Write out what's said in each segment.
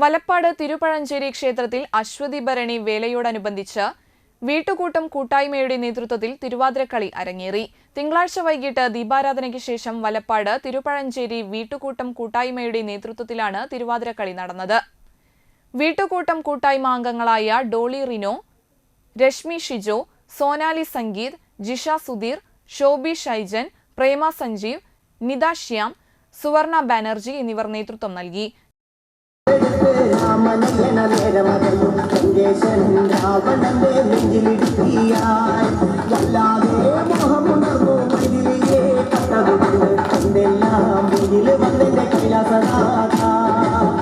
വലപ്പാട് തിരുപ്പഴഞ്ചേരി ക്ഷേത്രത്തിൽ അശ്വതി ഭരണി വേലയോടനുബന്ധിച്ച് വീട്ടുകൂട്ടം കൂട്ടായ്മയുടെ നേതൃത്വത്തിൽ തിരുവാതിരക്കളി അരങ്ങേറി. തിങ്കളാഴ്ച വൈകിട്ട് ദീപാരാധനയ്ക്ക് ശേഷം വലപ്പാട് തിരുപ്പഴഞ്ചേരി വീട്ടുകൂട്ടം കൂട്ടായ്മയുടെ നേതൃത്വത്തിലാണ് തിരുവാതിരക്കളി നടന്നത്. വീട്ടുകൂട്ടം കൂട്ടായ്മ അംഗങ്ങളായ ഡോളി റിനോ രശ്മി ഷിജോ സോനാലി സംഗീത് ജിഷ സുധീർ ഷോബി ഷൈജൻ പ്രേമ സഞ്ജീവ് നിത ശ്യാം സുവർണ ബാനർജി എന്നിവർ നേതൃത്വം നൽകി. രാമനെന്ന നേരമകലും ലങ്കേശനും രാവണന്റെ നെഞ്ചിലിടുക്കിയായി വല്ലാതെ മോഹമുണർന്നു മതിലിയെ കണ്ടതുകൊണ്ട് എന്തെല്ലാം മുന്നിൽ വന്നെന്റെ കൈലാസനാഥ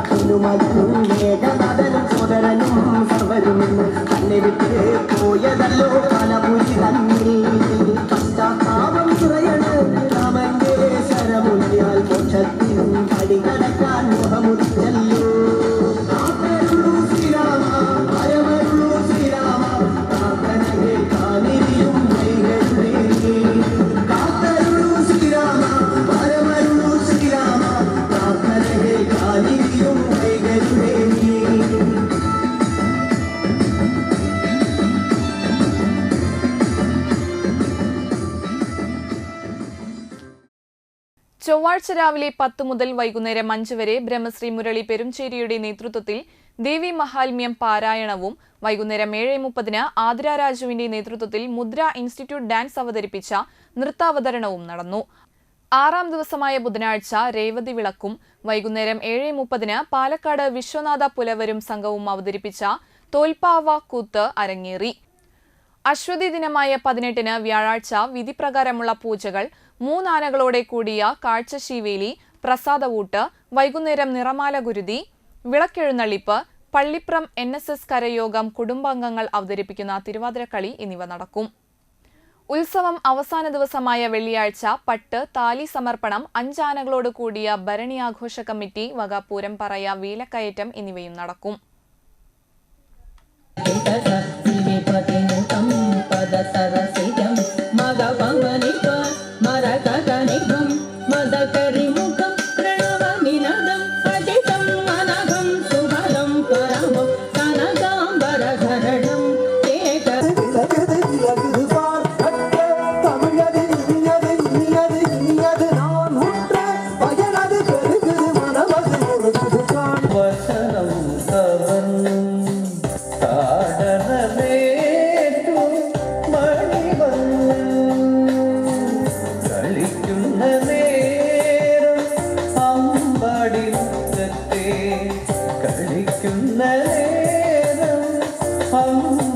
കുഞ്ഞുമകനും മേഘനാഥനും സോദരനും സർവരും തന്നെ വിട്ട് പോയതല്ലോ കാലപൂജി ചൊവ്വാഴ്ച രാവിലെ പത്ത് മുതൽ വൈകുന്നേരം അഞ്ച് വരെ ബ്രഹ്മശ്രീ മുരളി പെരുംചേരിയുടെ നേതൃത്വത്തിൽ ദേവി മഹാത്മ്യം പാരായണവും വൈകുന്നേരം ഏഴ് മുപ്പതിന് ആതിര രാജുവിന്റെ നേതൃത്വത്തിൽ മുദ്ര ഇൻസ്റ്റിറ്റ്യൂട്ട് ഡാൻസ് അവതരിപ്പിച്ച നൃത്താവതരണവും നടന്നു. ആറാം ദിവസമായ ബുധനാഴ്ച രേവതി വിളക്കും വൈകുന്നേരം ഏഴ് മുപ്പതിന് പാലക്കാട് വിശ്വനാഥ പുലവരും സംഘവും അവതരിപ്പിച്ച തോൽപ്പാവ കൂത്ത് അരങ്ങേറി. അശ്വതി ദിനമായ പതിനെട്ടിന് വ്യാഴാഴ്ച വിധിപ്രകാരമുള്ള പൂജകൾ മൂന്നാനകളോടെ കൂടിയ കാഴ്ചശീവേലി പ്രസാദവൂട്ട് വൈകുന്നേരം നിറമാല ഗുരുതി വിളക്കെഴുന്നള്ളിപ്പ് പള്ളിപ്രം എൻ എസ് എസ് കരയോഗം കുടുംബാംഗങ്ങൾ അവതരിപ്പിക്കുന്ന തിരുവാതിരക്കളി എന്നിവ നടക്കും. ഉത്സവം അവസാന ദിവസമായ വെള്ളിയാഴ്ച പട്ട് താലി സമർപ്പണം അഞ്ചാനകളോട് കൂടിയ ഭരണി ആഘോഷ കമ്മിറ്റി വക പറയ വീലക്കയറ്റം എന്നിവയും നടക്കും.